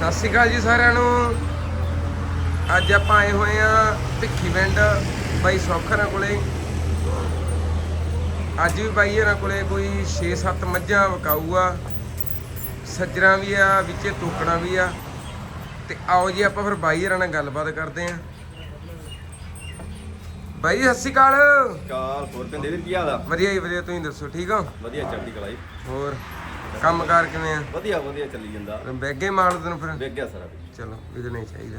ਸਤਿ ਸ਼੍ਰੀ ਅਕਾਲ ਜੀ ਸਾਰਿਆਂ ਨੂੰ। ਅੱਜ ਆਪਾਂ ਆਏ ਹੋਏ ਆ ਭਿੱਖੀ ਪਿੰਡ ਬਾਈ ਸੌਖਰਾਂ ਕੋਲੇ। ਅੱਜ ਵੀ ਬਾਈ ਇਹਨਾਂ ਕੋਲੇ ਕੋਈ 6-7 ਮੱਝਾਂ ਵਕਾਊ ਆ ਸੱਜਰਾਂ ਵੀ ਆ ਵਿੱਚੇ ਟੋਕਣਾ ਵੀ ਆ। ਤੇ ਆਓ ਜੀ ਆਪਾਂ ਫਿਰ ਬਾਈ ਹਰਾਂ ਨਾਲ ਗੱਲਬਾਤ ਕਰਦੇ ਆ ਬਾਈ ਸਤਿ ਸ਼੍ਰੀ ਅਕਾਲ। ਕਾਲ ਹੋਰ ਪਿੰਦੇ ਵੀਰ ਕੀ ਹਾਲ ਆ? ਵਧੀਆ ਜੀ ਵਧੀਆ। ਤੁਸੀਂ ਦੱਸੋ ਠੀਕ ਹੋ? ਵਧੀਆ ਚੜ੍ਹਦੀ ਕਲਾਈ ਹੋਰ? ਕੰਮਕਾਰ ਕਿਵੇਂ ਆ? ਵਧੀਆ ਵਧੀਆ ਚੱਲੀ ਜਾਂਦਾ। ਬੈਗੇ ਮਾਰ ਤੈਨੂੰ ਫਿਰ। ਵੇਖ ਗਿਆ ਸਾਰਾ ਚਲੋ ਇਹਦੇ ਨਹੀਂ ਚਾਹੀਦਾ।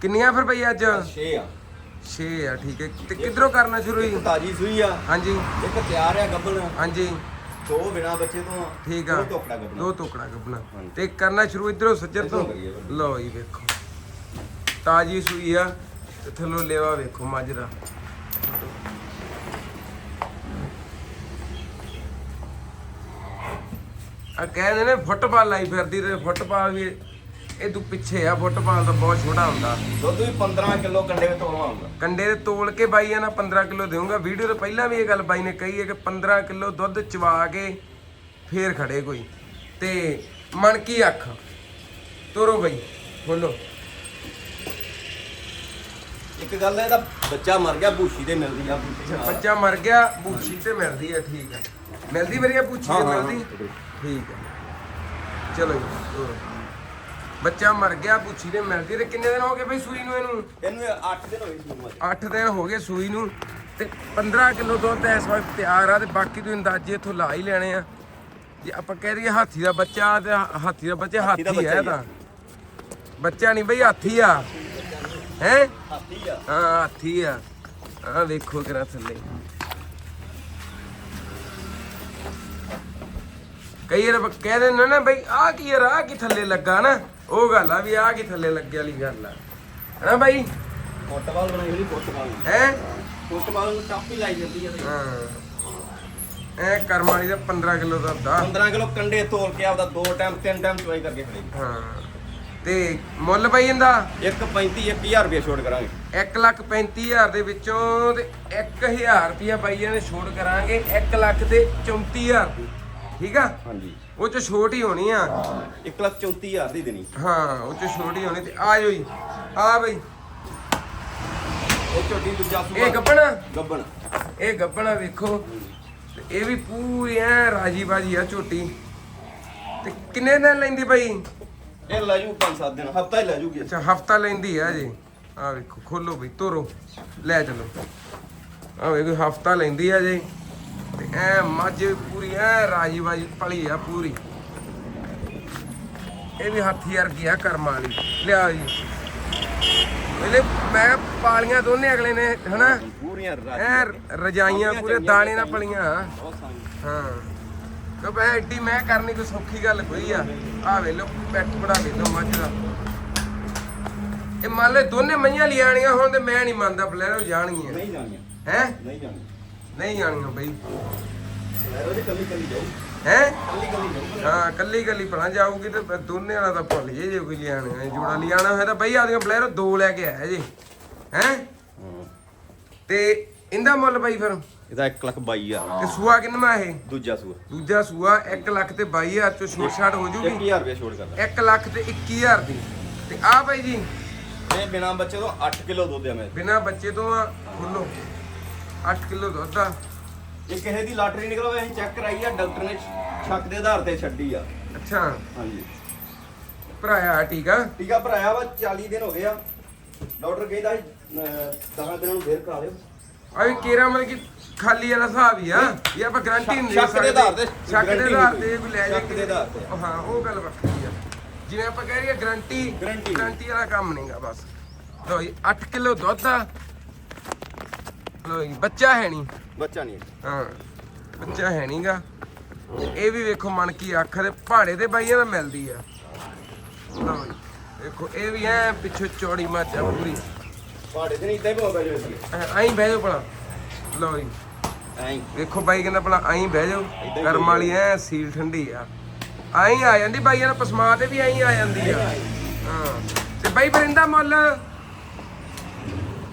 ਕਿੰਨੀਆਂ ਫਿਰ ਬਈ ਅੱਜ? 6 ਆ। 6 ਆ ਠੀਕ ਹੈ। ਤੇ ਕਿੱਧਰੋਂ ਕਰਨਾ ਸ਼ੁਰੂ ਇੱਕ ਤਾਜੀ ਸੂਈ ਆ। ਹਾਂਜੀ। ਇੱਕ ਤਿਆਰ ਆ ਗੱਬਲ ਹਾਂਜੀ। ਦੋ ਬਿਨਾ ਬੱਚੇ ਤੋਂ ਠੀਕ ਆ। ਦੋ ਟੋਕੜਾ ਗੱਬਲ ਦੋ ਟੋਕੜਾ ਹਾਂਜੀ। ਤੇ ਕਰਨਾ ਸ਼ੁਰੂ ਇਧਰੋਂ ਸੱਜਰ ਤੋਂ? ਇੱਧਰੋਂ ਕਰੀਏ ਫਿਰ। ਲਓ ਜੀ ਵੇਖੋ। ਤਾਜੀ ਸੂਈ ਆ। ਤੇ ਥੱਲੋਂ ਲੇਵਾ ਵੇਖੋ ਮੱਝ ਆ ਕਹਿੰਦੇ ਨੇ ਫੁੱਟਬਾਲ ਲਾਈ ਫਿਰਦੀ ਤੇ ਫੁੱਟਬਾਲ ਵੀ ਇਹ ਤੋਂ ਪਿੱਛੇ ਆ ਫੁੱਟਬਾਲ ਤਾਂ ਬਹੁਤ ਛੋਟਾ ਹੁੰਦਾ। ਦੁੱਧ ਵੀ 15 ਕਿਲੋ ਕੰਡੇ ਵਿੱਚ ਤੋਲਵਾ ਆਉਂਦਾ ਕੰਡੇ ਦੇ ਤੋਲ ਕੇ ਬਾਈ ਇਹਨਾਂ 15 ਕਿਲੋ ਦੇਊਂਗਾ। ਵੀਡੀਓ ਤੋਂ ਪਹਿਲਾਂ ਵੀ ਇਹ ਗੱਲ ਬਾਈ ਨੇ ਕਹੀ ਹੈ ਕਿ 15 ਕਿਲੋ ਦੁੱਧ ਚਵਾ ਕੇ ਫੇਰ ਖੜੇ ਕੋਈ। ਤੇ ਮਣ ਕੀ ਅੱਖ? ਤੋਰੋ ਬਾਈ ਬੋਲੋ ਇੱਕ ਗੱਲ ਹੈ ਇਹਦਾ ਬੱਚਾ ਮਰ ਗਿਆ ਭੂਸ਼ੀ ਤੇ ਮਿਲਦੀ ਆ। ਬੱਚਾ ਮਰ ਗਿਆ ਬੂਛੀ ਤੇ ਮਿਲਦੀ ਹੈ ਠੀਕ ਹੈ ਮਿਲਦੀ ਵਧੀਆ ਤੇ ਹਾਂ, ਮਿਲਦੀ। ਠੀਕ ਹੈ ਚਲੋ ਜੀ। ਬੱਚਾ ਮਰ ਗਿਆ ਬੂਛੀ ਤੇ ਮਿਲਦੀ ਤੇ ਕਿੰਨੇ ਦਿਨ ਹੋ ਗਏ ਬਈ ਸੂਈ ਨੂੰ ਇਹਨੂੰ? ਇਹਨੂੰ 8 ਦਿਨ ਹੋਏ ਸੂਈ ਨੂੰ 8 ਦਿਨ ਹੋ ਗਏ ਸੂਈ ਨੂੰ ਤੇ 15 ਕਿਲੋ ਦੁੱਧ ਇਸ ਵਕਤ ਤਿਆਰ ਆ ਤੇ ਬਾਕੀ ਤੁਸੀਂ ਅੰਦਾਜ਼ੇ ਇੱਥੋਂ ਲਾ ਹੀ ਲੈਣੇ ਆ। ਜੇ ਆਪਾਂ ਕਹਿ ਦਈਏ ਹਾਥੀ ਦਾ ਬੱਚਾ ਤੇ ਹਾ- ਹਾਥੀ ਦਾ ਬੱਚਾ ਹਾਥੀ ਦਾ ਹੀ ਤਾਂ ਬੱਚਾ ਨਹੀਂ ਬਈ ਹਾਥੀ ਆ। ਹੈ? ਹਾਥੀ ਆ। ਹਾਂ ਹਾਥੀ ਆ। ਆ ਵੇਖੋ ਕਿਰਾ ਥੱਲੇ। ਕਈ ਵਾਰ ਕਹਿ ਦਿੰਦੇ ਨਾ ਬਈ ਆ ਕੀ ਯਾਰ ਆ ਕੀ ਥੱਲੇ ਲੱਗਾ ਨਾ? ਉਹ ਗੱਲ ਆ ਵੀ ਆ ਕੀ ਥੱਲੇ ਲੱਗੇ ਵਾਲੀ ਗੱਲ ਆ। ਹੈਨਾ ਬਾਈ? ਫੁੱਟਬਾਲ ਬਣਾਈ ਹੋਈ ਫੁੱਟਬਾਲ। ਹੈ? ਫੁੱਟਬਾਲ ਨੂੰ ਟਾਪੀ ਲਾਈ ਜਾਂਦੀ ਆ। ਹਾਂ। ਐ ਕਰਮ ਵਾਲੀ ਦਾ 15 ਕਿਲੋ ਦਾ ਦਾ 15 ਕਿਲੋ ਕੰਡੇ ਤੋਲ ਕੇ ਆਪਦਾ ਦੋ ਟਾਈਮ ਤਿੰਨ ਟਾਈਮ ਚੁਆਈ ਕਰਕੇ ਖੜੇਗੀ ਹਾਂ। ਤੇ ਮੁੱਲ ਬਾਈ ਇਹਦਾ? 1.35 1000 ਰੁਪਏ ਛੋੜ ਕਰਾਂਗੇ। 1 ਲੱਖ 35000 ਦੇ ਵਿੱਚੋਂ ਤੇ 1000 ਰੁਪਿਆ ਬਾਈਆਂ ਨੇ ਛੋੜ ਕਰਾਂਗੇ। 1 ਲੱਖ ਤੇ 34000 ਦੀ ਠੀਕ ਆ? ਹਾਂਜੀ। ਉਹ ਚ ਛੋਟ ਹੀ ਹੋਣੀ ਆ। 134000 ਦੀ ਦੇਣੀ। ਹਾਂ ਉਹ ਚ ਛੋਟ ਹੀ ਹੋਣੀ ਤੇ ਆ ਜਾਓ ਜੀ। ਆ ਬਈ। ਇਹ ਝੋਟੀ ਦੂਜਾ ਸੂਆ। ਇਹ ਗੱਬਣਾ ਗੱਬਣ। ਇਹ ਗੱਬਣਾ ਵੇਖੋ। ਇਹ ਵੀ ਪੂਰੀ ਐ ਰਾਜੀ ਬਾਜੀ ਆ ਝੋਟੀ। ਤੇ ਕਿੰਨੇ ਦਿਨ ਲੈਂਦੀ ਬਾਈ? ਇਹ ਲੈ ਜੂ 5-7 ਦਿਨ ਹਫਤਾ ਹੀ ਲੈ ਜੂਗੀ। ਅੱਛਾ ਹਫਤਾ ਲੈਂਦੀ ਆ ਜੀ। ਆ ਵੇਖੋ ਖੋਲੋ ਬਈ ਤੋਰੋ। ਲੈ ਚਲੋ। ਆ ਵੇਖੋ ਹਫਤਾ ਲੈਂਦੀ ਆ ਜੀ। ਐ ਮੱਝ ਪੂਰੀ ਐ ਰਾਜੀ ਬਾਜੀ ਪਲੀ ਆ ਪੂਰੀ। ਇਹ ਵੀ ਹਾਥੀ ਵਰਗੀ ਆ ਕਰਮ ਵਾਲੀ। ਲਿਆ ਜੀ। ਇਹਨੇ ਮੈਂ ਪਾਲੀਆਂ ਦੋਨੇ ਅਗਲੇ ਨੇ ਹਨਾ? ਪੂਰੀਆਂ ਰਾਜੀ ਐ ਰਜਾਈਆਂ ਪੂਰੇ ਦਾਣੇ ਨਾਲ ਪਲੀਆਂ। ਹਾਂ। ਕੋ ਬੈ ਐਡੀ ਮੈਂ ਕਰਨੀ ਕੋਈ ਸੌਖੀ ਗੱਲ ਕੋਈ ਆ। ਆ ਵੇ ਲੋ ਪੈਟ ਬੜਾ ਵੇ ਲੋ ਮੱਝ ਦਾ। ਇਹ ਮੰਨ ਲੈ ਦੋਨੇ ਮਈਆਂ ਲਿਆਣੀਆਂ ਹੁਣ ਤੇ ਮੈਂ ਨਹੀਂ ਮੰਨਦਾ ਬਲੈਰੋ ਜਾਣਗੀਆਂ। ਨਹੀਂ ਜਾਣੀਆਂ। ਹੈ? ਨਹੀਂ ਜਾਣੀਆਂ। ਨਹੀਂ ਜਾਣੀਆਂ ਬਈ। ਲੈਰੋ ਦੀ ਕੱਲੀ ਕੱਲੀ ਜਾਊ। ਹੈ? ਕੱਲੀ ਕੱਲੀ ਜਾਊ ਹਾਂ ਕੱਲੀ ਕੱਲੀ ਭਲਾ ਜਾਊਗੀ ਤੇ ਦੋਨੇ ਵਾਲਾ ਤਾਂ ਭੁੱਲ ਜੇ ਜੇ ਕੋਈ ਲਿਆਣਾ ਜੋੜਾ ਲਿਆਣਾ ਹੋਇਆ ਤਾਂ ਬਈ ਆਦੀਆਂ ਬਲੈਰੋ ਦੋ ਲੈ ਕੇ ਆਇਆ ਜੀ। ਹੈ? ਤੇ ਇਹਦਾ ਮੁੱਲ ਬਈ ਫਿਰ? ਇਹਦਾ 1 ਲੱਖ 22 ਆ ਤੇ ਸੂਆ ਕਿੰਨਾ ਇਹ? ਦੂਜਾ ਸੂਆ। ਦੂਜਾ ਸੂਆ 1 ਲੱਖ ਤੇ 22000 ਚੋਂ ਛੋਟ ਛਾਟ ਹੋ ਜੂਗੀ। 1000 ਰੁਪਏ ਛੋੜ ਕਰਦਾ। 1 ਲੱਖ ਤੇ 21000 ਦੀ। ਤੇ ਆ ਬਾਈ ਜੀ ਇਹ ਬਿਨਾ ਬੱਚੇ ਤੋਂ 8 ਕਿਲੋ ਦੁੱਧ ਆ ਮੈਂ। ਬਿਨਾ ਬੱਚੇ ਤੋਂ ਆ ਖੁੱਲੋ 8 ਕਿਲੋ ਦੁੱਧ ਆ। ਇਹ ਕਿਸੇ ਦੀ ਲਾਟਰੀ ਨਿਕਲੋ ਅਸੀਂ ਚੈੱਕ ਕਰਾਈ ਆ ਡਾਕਟਰ ਨੇ ਸ਼ੱਕ ਦੇ ਆਧਾਰ ਤੇ ਛੱਡੀ ਆ। ਅੱਛਾ। ਹਾਂਜੀ। ਭਰਾਇਆ ਠੀਕ ਆ? ਟੀਕਾ ਭਰਾਇਆ ਵਾ 40 ਦਿਨ ਹੋ ਗਏ ਆ। ਡਾਕਟਰ ਕਹਿੰਦਾ 10 ਦਿਨਾਂ ਨੂੰ ਫੇਰ ਕਰਾ ਲਿਓ। ਆ ਵੀ ਕੇਰਾ ਮਤਲਬ ਕਿ ਖਾਲੀ ਵਾਲਾ ਹਿਸਾਬ ਹੀ ਆ। ਇਹ ਆਪਾਂ ਗਾਰੰਟੀ ਨਹੀਂ ਦੇ ਸ਼ੱਕ ਦੇ ਆਧਾਰ ਤੇ ਸ਼ੱਕ ਦੇ guarantee ਆਧਾਰ ਤੇ ਕੋਈ ਲੈ ਜਾ ਸ਼ੱਕ ਦੇ ਆਧਾਰ ਤੇ। ਹਾਂ ਉਹ ਗੱਲ ਵੱਖਰੀ ਆ। ਜਿਵੇਂ ਆਪਾਂ ਕਹਿ ਰਹੀਏ ਗਾਰੰਟੀ Guarantee। ਗਾਰੰਟੀ ਵਾਲਾ ਕੰਮ ਨਹੀਂਗਾ ਬਸ। ਲੋ ਜੀ 8 ਕਿਲੋ ਦੁੱਧ ਆ। ਜੀ ਬੱਚਾ ਹੈ ਨਹੀਂ। ਬੱਚਾ ਨਹੀਂ ਹਾਂ। ਬੱਚਾ ਹੈ ਨਹੀਂਗਾ। ਇਹ ਵੀ ਵੇਖੋ ਮਨ ਕੀ ਅੱਖ ਦੇ ਪਹਾੜੇ ਤੇ ਬਾਈਆਂ ਦਾ ਮਿਲਦੀ ਆ। ਲਓ ਜੀ ਦੇਖੋ ਇਹ ਵੀ ਐ ਪਿੱਛੇ ਚੌੜੀ ਮੱਝ ਆ ਪੂਰੀ। ਪਹਾੜੇ ਤੇ ਨਹੀਂ ਇੱਦਾਂ ਹੀ ਬੋਲਦਾ ਜੋ ਸੀ ਐਂ ਬਹਿ ਜਾਓ ਭਲਾ। ਲਓ ਜੀ ਐਂ ਵੇਖੋ ਬਾਈ ਕਹਿੰਦਾ ਭਲਾ ਐਂ ਬਹਿ ਜਾਓ। ਹੀ ਕਰਮ ਵਾਲੀ ਐ ਸੀਲ ਠੰਡੀ ਆ। ਐਂ ਆ ਜਾਂਦੀ ਬਾਈਆਂ ਨਾਲ ਪਸਮਾ ਤੇ ਵੀ ਐਂ ਆ ਜਾਂਦੀ ਆ। ਹਾਂ ਤੇ ਬਾਈ ਇਹਦਾ ਮੁੱਲ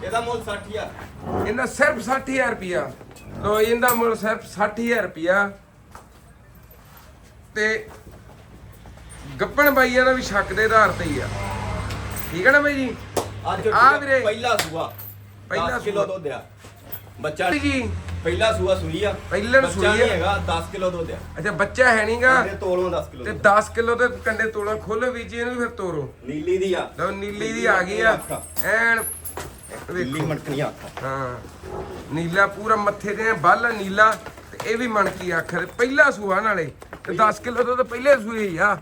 ਇਹਦਾ ਮੁੱਲ 60000 ਇਹਦਾ ਸਿਰਫ 60000 ਰੁਪਿਆ ਲੋ ਇਹਦਾ ਮੁੱਲ ਸਿਰਫ 60000 ਰੁਪਿਆ ਤੇ ਗੱਪਣ ਬਾਈਆਂ ਦਾ ਵੀ ਸ਼ੱਕ ਦੇ ਆਧਾਰ ਤੇ ਹੀ ਆ। ਠੀਕ ਹੈ ਨਾ ਬਾਈ ਜੀ? ਅੱਜ ਆ। ਵੀਰੇ। ਪਹਿਲਾ ਸੂਆ। ਪਹਿਲਾ ਪਹਿਲਾ ਕਿਲੋ। ਦੁੱਧ ਆ। ਬੱਚਾ ਜੀ। ਪਹਿਲਾ ਸੂਆ ਸੂਈ ਆ। ਪਹਿਲਣ ਬੱਚਾ ਸੂਈ ਆ। ਨਹੀਂ ਹੈਗਾ 10 ਕਿਲੋ ਦੁੱਧ ਆ। ਅੱਛਾ ਬੱਚਾ ਹੈ ਨਹੀਂਗਾ ਇਹਦੇ ਤੋਲੋਂ 10 ਕਿਲੋ ਤੇ ਦੁੱਧ। 10 ਕਿਲੋ ਦੇ ਕੰਡੇ ਤੋਲਾ ਖੋਲੋ ਵੀ ਜੀ ਇਹਨੂੰ ਫਿਰ ਤੋਰੋ। ਨੀਲੀ ਦੀ ਆ। ਲਓ ਨੀਲੀ ਦੀ ਆ ਗਈ ਆ। ਐਨ ਨੀਲੀ ਵੇਖੋ ਮਟਕਣੀ ਅੱਖ ਹਾਂ। ਨੀਲਾ ਪੂਰਾ ਮੱਥੇ ਤੇ ਬੱਲ ਨੀਲਾ। ਤੇ ਇਹ ਵੀ ਮਣਕੀ ਅੱਖ ਦੇ ਪਹਿਲਾ ਸੂਆ ਨਾਲੇ। ਤੇ 10 ਕਿਲੋ ਤੋਂ ਤਾਂ ਪਹਿਲੇ ਸੂਏ ਹੀ ਆ।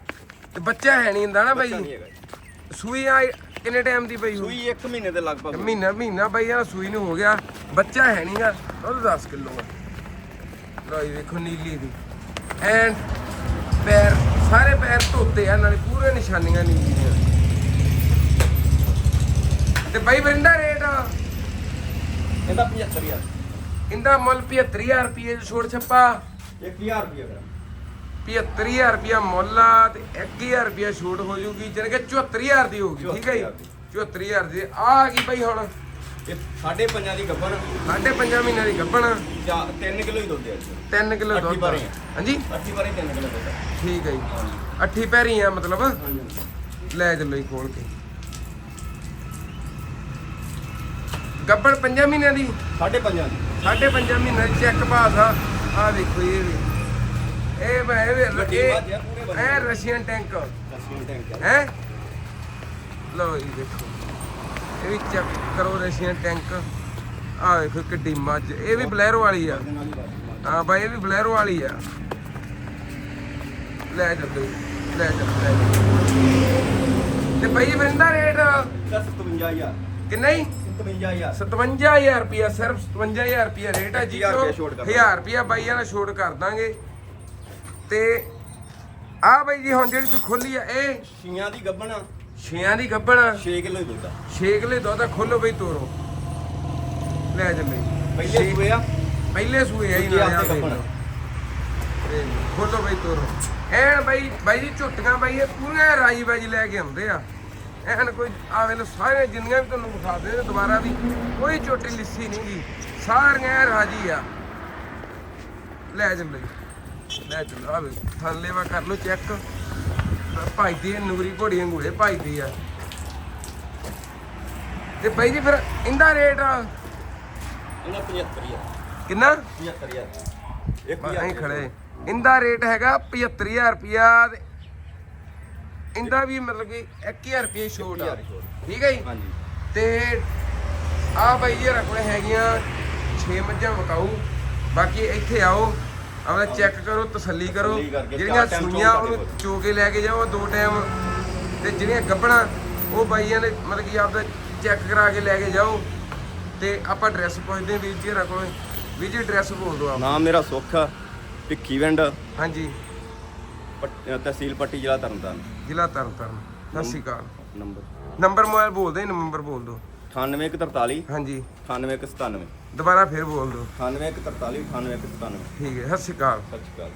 ਤੇ ਬੱਚਾ ਹੈ ਨਹੀਂ ਹੁੰਦਾ ਨਾ ਬਾਈ। ਸੂਈ ਆ ਕਿੰਨੇ ਟਾਈਮ ਦੀ ਪਈ ਹੋ ਸੂਈ 1 ਮਹੀਨੇ ਦੇ ਲਗਭਗ। ਮਹੀਨਾ ਮਹੀਨਾ ਬਾਈ ਆ ਸੂਈ ਨੂੰ ਹੋ ਗਿਆ। ਬੱਚਾ ਹੈ ਨਹੀਂਗਾ ਉਹ 10 ਕਿਲੋ ਆ। ਲਓ ਜੀ ਵੇਖੋ ਨੀਲੀ ਦੀ। ਐਂਡ ਪੈਰ ਸਾਰੇ ਪੈਰ ਧੋਤੇ ਆ ਨਾਲੇ ਪੂਰੇ ਨਿਸ਼ਾਨੀਆਂ ਨੀਲੀ ਦੀਆਂ ਤੇ ਬਾਈ ਵਰਿੰਦਾ ਰੇਟ ਇਹਦਾ 75000 ਇਹਦਾ ਮੁੱਲ 75000 ਰੁਪਏ ਛੋੜ ਛੱਪਾ। 1000 ਰੁਪਏ ਦਾ। 75000 ਰੁਪਿਆ ਮੁੱਲ ਆ ਤੇ 1000 ਰੁਪਿਆ ਛੂਟ ਹੋ ਜੂਗੀ ਜਾਣੀ ਕਿ 74000 ਦੀ ਹੋਊਗੀ ਠੀਕ ਹੈ ਜੀ? 74000 ਦੀ। ਆ ਗਈ ਬਾਈ ਹੁਣ। ਇਹ ਸਾਢੇ ਪੰਜਾਂ ਦੀ ਗੱਬਣ ਸਾਢੇ ਪੰਜਾਂ ਮਹੀਨਿਆਂ ਦੀ ਗੱਭਣ। 3 ਕਿਲੋ ਹੀ ਦੁੱਧ ਆ 3 ਕਿਲੋ ਅੱਠੀ ਦੁੱਧ। ਹਾਂਜੀ? ਅੱਠੀ ਵਾਰੀ 3 ਕਿਲੋ ਦੁੱਧ ਠੀਕ ਹੈ ਜੀ। ਅੱਠੀ ਪੈਰੀ ਆ ਮਤਲਬ। ਲੈ ਚੱਲੋ ਜੀ ਖੋਲ ਕੇ। ਗੱਬੜ ਪੰਜਾਂ ਮਹੀਨਿਆਂ ਦੀ? ਸਾਢੇ ਪੰਜਾਂ ਦੀ। ਸਾਢੇ ਪੰਜਾਂ ਮਹੀਨਿਆਂ ਦੀ ਚੈੱਕ ਪਾਸ ਆ। ਆ ਦੇਖੋ ਇਹ ਵੀ। ਇਹ ਵਾ- ਇਹ ਵੀ- ਇਹ ਰਸ਼ੀਅਨ ਟੈਂਕ। ਹੈ? ਲਓ ਜੀ ਦੇਖੋ। ਇਹ ਵੀ ਚੈੱਕ ਕਰੋ ਰਸ਼ੀਅਨ ਟੈਂਕ। ਆ ਦੇਖੋ ਕਿੱਡੀ ਮੱਝ। ਇਹ ਵੀ ਬਲੈਰੋ ਵਾਲੀ ਆ। ਹੀ ਬਾਈ ਇਹ ਵੀ ਬਲੈਰੋ ਵਾਲੀ ਆ। ਲੈ ਚੱਲੋ ਲੈ ਚੱਲੋ। ਤੇ ਬਾਈ ਵਰਿੰਦਾ ਰੇਟ ਦਸ 57000 ਕਿੰਨਾ ਹੀ 57000 57000 ਰੁਪਿਆ ਸਿਰਫ 57000 ਰੁਪਿਆ ਰੇਟ ਹੈ ਜੀ 1000 ਰੁਪਇਆ ਛੋਟ ਕਰ ਦਾਂਗੇ। 1000 ਰੁਪਿਆ ਬਾਈ ਵਾਲਾ ਛੋਟ ਕਰ ਦਾਂਗੇ। ਤੇ ਆ ਬਾਈ ਜੀ ਹੁਣ ਜਿਹੜੀ ਤੂੰ ਖੋਲੀ ਆ ਇਹ ਛੀਆਂ ਦੀ ਗੱਬਣ ਛਿਆਂ ਦੀ ਗੱਬਣ 6 ਕਿਲੋ ਹੀ ਦੁੱਧ ਆ। ਛੇਕਲੇ ਦੁੱਧ ਆ, ਖੋਲੋ ਬਈ ਤੋਰੋ। ਲੈ ਚੱਲੇ ਪਹਿਲੇ ਸੂਏ ਆ। ਪਹਿਲੇ ਸੂਏ ਆ ਹੀ ਹਫ਼ਤੇ ਆ। ਇਹ ਖੋਲੋ ਬਈ ਤੋਰੋ। ਐਨ ਬਾਈ ਬਾਈ ਜੀ ਝੁੱਟੀਆਂ ਬਾਈ ਇਹ ਪੂਰੀਆਂ ਰਾਜੀ ਬਾਜੀ ਲੈ ਕੇ ਆਉਂਦੇ ਆ। ਐਨ ਕੋਈ ਆ ਵੇਲੇ ਸਾਰੇ ਜਿੰਨੀਆਂ ਵੀ ਤੁਹਾਨੂੰ ਵਿਖਾ ਦੇ ਦੁਬਾਰਾ ਵੀ ਕੋਈ ਝੋਟੀ ਲਿੱਸੀ ਨਹੀਂ ਗੀ। ਸਾਰੀਆਂ ਰਾਜੀ ਆ। ਲੈ ਚੱਲੋ ਜੀ ਲੈ ਚੱਲੋ ਆ ਵੇ ਥੱਲੇਵਾ ਕਰ ਲਓ ਚੈੱਕ ਭਾਈਦੀ ਇਹ ਨੂਰੀ ਘੋੜੀ ਅੰਗੂੜੇ ਭਾਈਦੀ ਆ। ਤੇ ਬਾਈ ਜੀ ਫਿਰ ਇਹਦਾ ਰੇਟ ਇਹਨਾਂ 75000 ਕਿੰਨਾ? 75000 ਇੱਕ ਅਸੀਂ ਖੜੇ। ਇਹਦਾ ਰੇਟ ਹੈਗਾ 75000 ਰੁਪਿਆ ਤੇ ਇਹਦਾ ਵੀ ਮਤਲਬ ਕਿ 1000 ਰੁਪਏ ਛੋਟ ਆ। 1000 ਛੋਟ। ਠੀਕ ਹੈ ਜੀ? ਹਾਂਜੀ। ਤੇ ਆ ਬਾਈ ਜੀ ਕੋਲੇ ਹੈਗੀਆਂ 6 ਮੱਝਾਂ ਵਕਾਊ। ਬਾਕੀ ਇੱਥੇ ਆਓ ਆਪਣਾ ਚੈੱਕ ਕਰੋ ਤਸੱਲੀ ਕਰੋ। ਜਿਹੜੀਆਂ ਸੂਈਆਂ ਉਹਨੂੰ ਚੋ ਕੇ ਲੈ ਕੇ ਜਾਓ ਦੋ ਟਾਈਮ ਤੇ ਜਿਹੜੀਆਂ ਗੱਬਣਾ ਉਹ ਬਾਈਆਂ ਨੇ ਮਤਲਬ ਕਿ ਆਪਦਾ ਚੈੱਕ ਕਰਾ ਕੇ ਲੈ ਕੇ ਜਾਓ। ਤੇ ਆਪਾਂ ਐਡਰੈਸ ਪੁੱਛਦੇ ਵੀਰ ਜੀ ਕੋਲੇ। ਵੀਰ ਜੀ ਐਡਰੈਸ ਬੋਲ ਦਿਓ ਆਪ। ਨਾਮ ਮੇਰਾ ਸੁੱਖ ਭਿੱਖੀ ਵਿੰਡ ਹਾਂਜੀ। ਪੱਟ- ਤਹਿਸੀਲ ਪੱਟੀ ਜ਼ਿਲ੍ਹਾ ਤਰਨਤਾਰਨ। ਜ਼ਿਲ੍ਹਾ Tarn Taran. Sat Sri Akal. Number. Number mobile ਬੋਲ ਦੇ ਨੰਬਰ ਬੋਲ ਦਿਓ 9143 ਹਾਂਜੀ। 9197 ਦੁਬਾਰਾ ਫਿਰ ਬੋਲ ਦਿਓ 9143 9197 ਠੀਕ ਹੈ ਸਤਿ ਸ਼੍ਰੀ ਅਕਾਲ। ਸਤਿ ਸ਼੍ਰੀ ਅਕਾਲ।